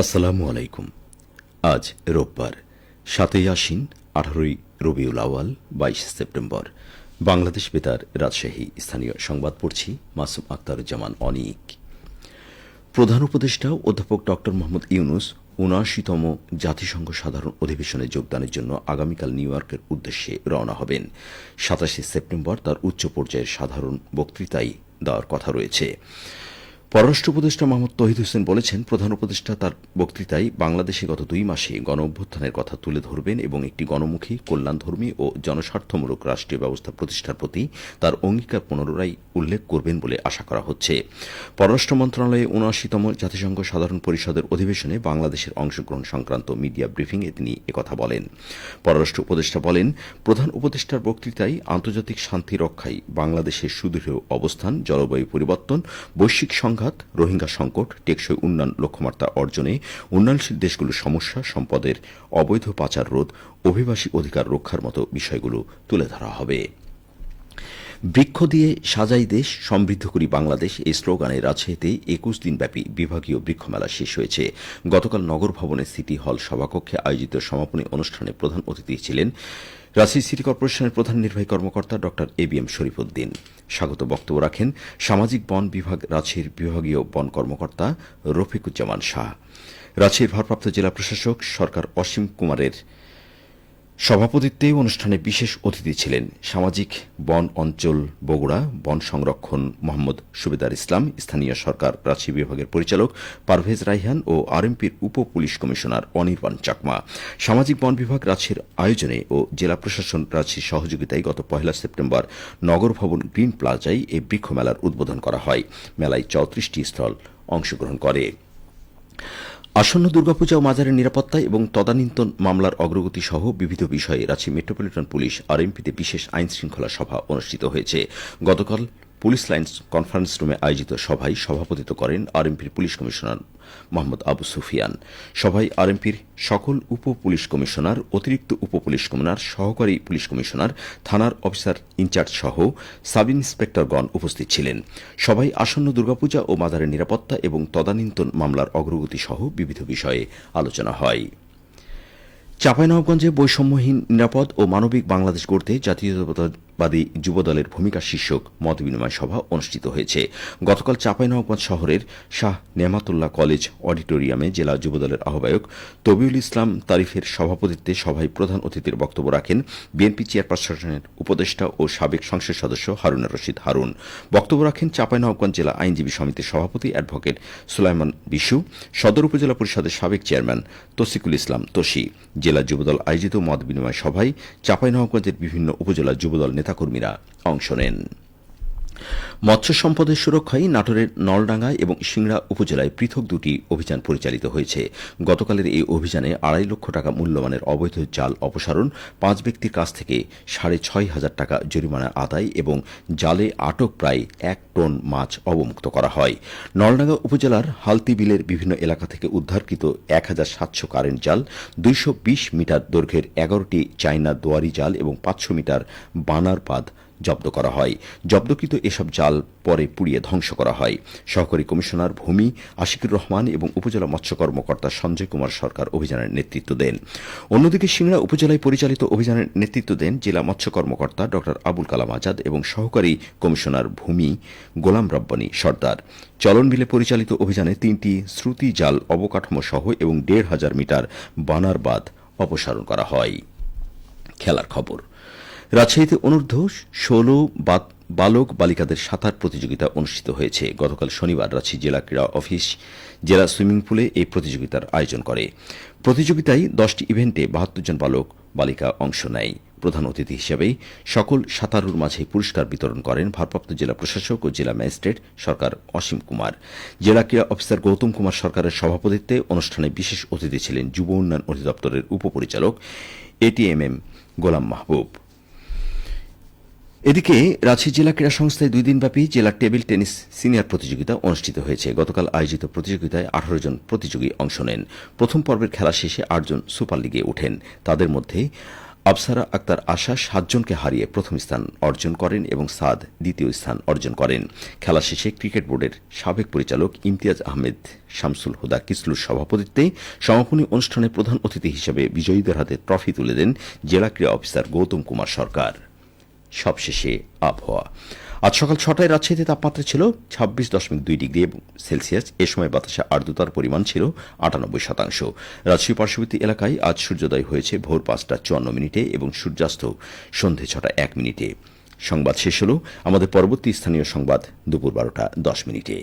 আসসালামু আলাইকুম। আজ রোববার, সাতই আশ্বিন, আঠারোই রবিউল আওয়াল বাইশ সেপ্টেম্বর। বাংলাদেশ বেতার রাজশাহী, স্থানীয় সংবাদ পড়ছি মাসুম আক্তারুজ্জামান অনিক। প্রধান উপদেষ্টা অধ্যাপক ড মোহাম্মদ ইউনুস উনআশিতম জাতিসংঘ সাধারণ অধিবেশনে যোগদানের জন্য আগামীকাল নিউ ইয়র্কের উদ্দেশ্যে রওনা হবেন। সাতাশে সেপ্টেম্বর তার উচ্চ পর্যায়ের সাধারণ বক্তৃতাই দেওয়ার কথা রয়েছে। পররাষ্ট্র উপদেষ্টা মোহাম্মদ তহিদ হোসেন বলেছেন, প্রধান উপদেষ্টা তার বক্তৃতায় বাংলাদেশে গত দুই মাসে গণ অভ্যুত্থানের কথা তুলে ধরবেন এবং একটি গণমুখী, কল্যাণধর্মী ও জনস্বার্থমূলক রাষ্ট্রীয় ব্যবস্থা প্রতিষ্ঠার প্রতি তার অঙ্গীকার পুনরায় উল্লেখ করবেন বলে আশা করা হচ্ছে। পররাষ্ট্র মন্ত্রণালয়ে উনআশিতম জাতিসংঘ সাধারণ পরিষদের অধিবেশনে বাংলাদেশের অংশগ্রহণ সংক্রান্ত মিডিয়া ব্রিফিংয়ে তিনি একথা বলেন। পররাষ্ট্র উপদেষ্টা বলেন, প্রধান উপদেষ্টার বক্তৃতায় আন্তর্জাতিক শান্তি রক্ষায় বাংলাদেশের সুদৃঢ় অবস্থান, জলবায়ু পরিবর্তন, বৈশ্বিক রোহিঙ্গা সংকট, টেকসই উন্নয়ন লক্ষ্যমাত্রা অর্জনে উন্নয়নশীল দেশগুলোর সমস্যা, সম্পদের অবৈধ পাচার রোধ, অভিবাসী অধিকার রক্ষার মতো বিষয়গুলো তুলে ধরা হবে। বৃক্ষ দিয়ে সাজাই দেশ, সমৃদ্ধ করি বাংলাদেশ, এই স্লোগানে রাজশাহীতে একুশ দিনব্যাপী বিভাগীয় বৃক্ষমেলা শেষ হয়েছে। গতকাল নগর ভবনের সিটি হল সভাকক্ষে আয়োজিত সমাপনী অনুষ্ঠানে প্রধান অতিথি ছিলেন রাজশাহী সিটি কর্পোরেশনের প্রধান নির্বাহী কর্মকর্তা ড এ বি এম শরীফুদ্দিন স্বাগত বক্তব্য রাখেন সামাজিক বন বিভাগ রাজশাহীর বিভাগীয় বন কর্মকর্তা রফিকুজ্জামান শাহ। রাজশাহীর ভারপ্রাপ্ত জেলা প্রশাসক সরকার অসীম কুমারের সভাপতিত্বে অনুষ্ঠানে বিশেষ অতিথি ছিলেন সামাজিক বন অঞ্চল বগুড়া বন সংরক্ষণ মোহাম্মদ সুবেদার ইসলাম, স্থানীয় সরকার রাজশাহী বিভাগের পরিচালক পারভেজ রাইহান ও আরএমপির উপ পুলিশ কমিশনার অনির্বাণ চাকমা। সামাজিক বন বিভাগ রাজশাহীর আয়োজনে ও জেলা প্রশাসন রাজশাহীর সহযোগিতায় গত পহেলা সেপ্টেম্বর নগর ভবন গ্রিন প্লাজায় এই বৃক্ষ মেলার উদ্বোধন করা হয়। মেলায় চৌত্রিশটি স্থল অংশগ্রহণ করে। আসন্ন দুর্গাপূজা ও মাজারের নিরাপত্তা এবং তদানীন্তন মামলার অগ্রগতি সহ বিবিধ বিষয়ে রাঁচি মেট্রোপলিটন পুলিশ আরএমপিতে বিশেষ আইন শৃঙ্খলা সভা অনুষ্ঠিত হয়েছে। গতকাল পুলিশ লাইন্স কনফারেন্স রুমে আয়োজিত সভায় সভাপতিত্ব করেন আরএমপির পুলিশ কমিশনার মোহাম্মদ আবু সুফিয়ান। সভায় আরএমপির সকল উপ পুলিশ কমিশনার, অতিরিক্ত উপ পুলিশ কমিশনার, সহকারী পুলিশ কমিশনার, থানার অফিসার ইনচার্জ সহ সাব ইন্সপেক্টরগণ উপস্থিত ছিলেন। সভায় আসন্ন দুর্গাপূজা ও মাদারের নিরাপত্তা এবং তদানীন্তন মামলার অগ্রগতি সহ বিবিধ বিষয়ে আলোচনা হয়। চাঁপাইনবাবগঞ্জে বৈষম্যহীন, নিরাপদ ও মানবিক বাংলাদেশ গড়তে জাতীয়তাবাদী যুবদলের ভূমিকা শীর্ষক মতবিনিময় সভা অনুষ্ঠিত হয়েছে। গতকাল চাঁপাইনবাবগঞ্জ শহরের শাহ নেমাতুল্লাহ কলেজ অডিটোরিয়ামে জেলা যুবদলের আহ্বায়ক তবিউল ইসলাম তারিফের সভাপতিত্বে সভায় প্রধান অতিথির বক্তব্য রাখেন বিএনপি চেয়ারপারসনের উপদেষ্টা ও সাবেক সংসদ সদস্য হারুন রশিদ হারুন। বক্তব্য রাখেন চাঁপাইনবাবগঞ্জ জেলা আইনজীবী সমিতির সভাপতি অ্যাডভোকেট সুলাইমান বিশু, সদর উপজেলা পরিষদের সাবেক চেয়ারম্যান তসিকুল ইসলাম তোষী। জেলা যুবদল আয়োজিত মত বিনিময় সভায় চাঁপাইনবাবগঞ্জের বিভিন্ন উপজেলা যুবদল নেতাকর্মীরা অংশ নেন। মৎস্য সম্পদের সুরক্ষায় নাটোরের নলডাঙ্গা এবং সিংড়া উপজেলায় পৃথক দুটি অভিযান পরিচালিত হয়েছে। গতকালের এই অভিযানে আড়াই লক্ষ টাকা মূল্যমানের অবৈধ জাল অপসারণ, পাঁচ ব্যক্তির কাছ থেকে সাড়ে ছয় হাজার টাকা জরিমানা আদায় এবং জালে আটক প্রায় এক টন মাছ অবমুক্ত করা হয়। নলডাঙ্গা উপজেলার হালতি বিলের বিভিন্ন এলাকা থেকে উদ্ধারকৃত এক হাজার সাতশো কারেন্ট জাল, দুইশো বিশ মিটার দৈর্ঘ্যের এগারোটি চাইনা দোয়ারি জাল এবং পাঁচশো মিটার বানার পাদ জব্দ করা হয়। জব্দকৃত এসব জাল পরে পুড়িয়ে ধ্বংস করা হয়। সহকারী কমিশনার ভূমি আশিকুর রহমান এবং উপজেলা মৎস্য কর্মকর্তা সঞ্জয় কুমার সরকার অভিযানের নেতৃত্ব দেন। অন্যদিকে সিংড়া উপজেলায় পরিচালিত অভিযানের নেতৃত্ব দেন জেলা মৎস্য কর্মকর্তা ড. আবুল কালাম আজাদ এবং সহকারী কমিশনার ভূমি গোলাম রব্বানী সর্দার। চলন বিলে পরিচালিত অভিযানে তিনটি শ্রুতি জাল অবকাঠামো সহ এবং দেড় হাজার মিটার বানার বাঁধ অপসারণ করা হয়। খেলার খবর। রাজশাহীতে অনূর্ধ্ব ষোলো বালক বালিকাদের সাঁতার প্রতিযোগিতা অনুষ্ঠিত হয়েছে। গতকাল শনিবার রাজশাহী জেলা ক্রীড়া অফিস, জেলা সুইমিং পুলে এই প্রতিযোগিতার আয়োজন করে। প্রতিযোগিতায় দশটি ইভেন্টে বাহাত্তর জন বালক বালিকা অংশ নেয়। প্রধান অতিথি হিসেবে সকল সাঁতারুর মাঝে পুরস্কার বিতরণ করেন ভারপ্রাপ্ত জেলা প্রশাসক ও জেলা ম্যাজিস্ট্রেট সরকার অসীম কুমার। জেলা ক্রীড়া অফিসার গৌতম কুমার সরকারের সভাপতিত্বে অনুষ্ঠানে বিশেষ অতিথি ছিলেন যুব উন্নয়ন অধিদপ্তরের উপপরিচালক এটিএমএম গোলাম মাহবুব। এদিকে রাজশাহী জেলা ক্রীড়া সংস্থায় দুই দিনব্যাপী জেলা টেবিল টেনিস সিনিয়র প্রতিযোগিতা অনুষ্ঠিত হয়েছে। গতকাল আয়োজিত প্রতিযোগিতায় আঠারো জন প্রতিযোগী অংশ নেন। প্রথম পর্বের খেলা শেষে আটজন সুপার লিগে ওঠেন। তাদের মধ্যে আফসারা আক্তার আশা সাতজনকে হারিয়ে প্রথম স্থান অর্জন করেন এবং সাদ দ্বিতীয় স্থান অর্জন করেন। খেলা শেষে ক্রিকেট বোর্ডের সাবেক পরিচালক ইমতিয়াজ আহমেদ, শামসুল হুদা কিসলুর সভাপতিত্বে সমাপনী অনুষ্ঠানে প্রধান অতিথি হিসেবে বিজয়ীদের হাতে ট্রফি তুলে দেন জেলা ক্রীড়া অফিসার গৌতম কুমার সরকার। সবশেষে আবহাওয়া। আজ সকাল ছটায় রাজশাহীতে তাপমাত্রা ছিল ছাব্বিশ দশমিক দুই ডিগ্রি এবং সেলসিয়াস। এ সময় বাতাসে আর্দ্রতার পরিমাণ ছিল আটানব্বই শতাংশ। রাজশাহী পার্শ্ববর্তী এলাকায় আজ সূর্যোদয় হয়েছে ভোর পাঁচটা চুয়ান্ন মিনিটে এবং সূর্যাস্ত সন্ধে ছটা এক মিনিটে। সংবাদ শেষ হল আমাদের পরবর্তী স্থানীয় সংবাদ দুপুর বারোটা দশ মিনিটে।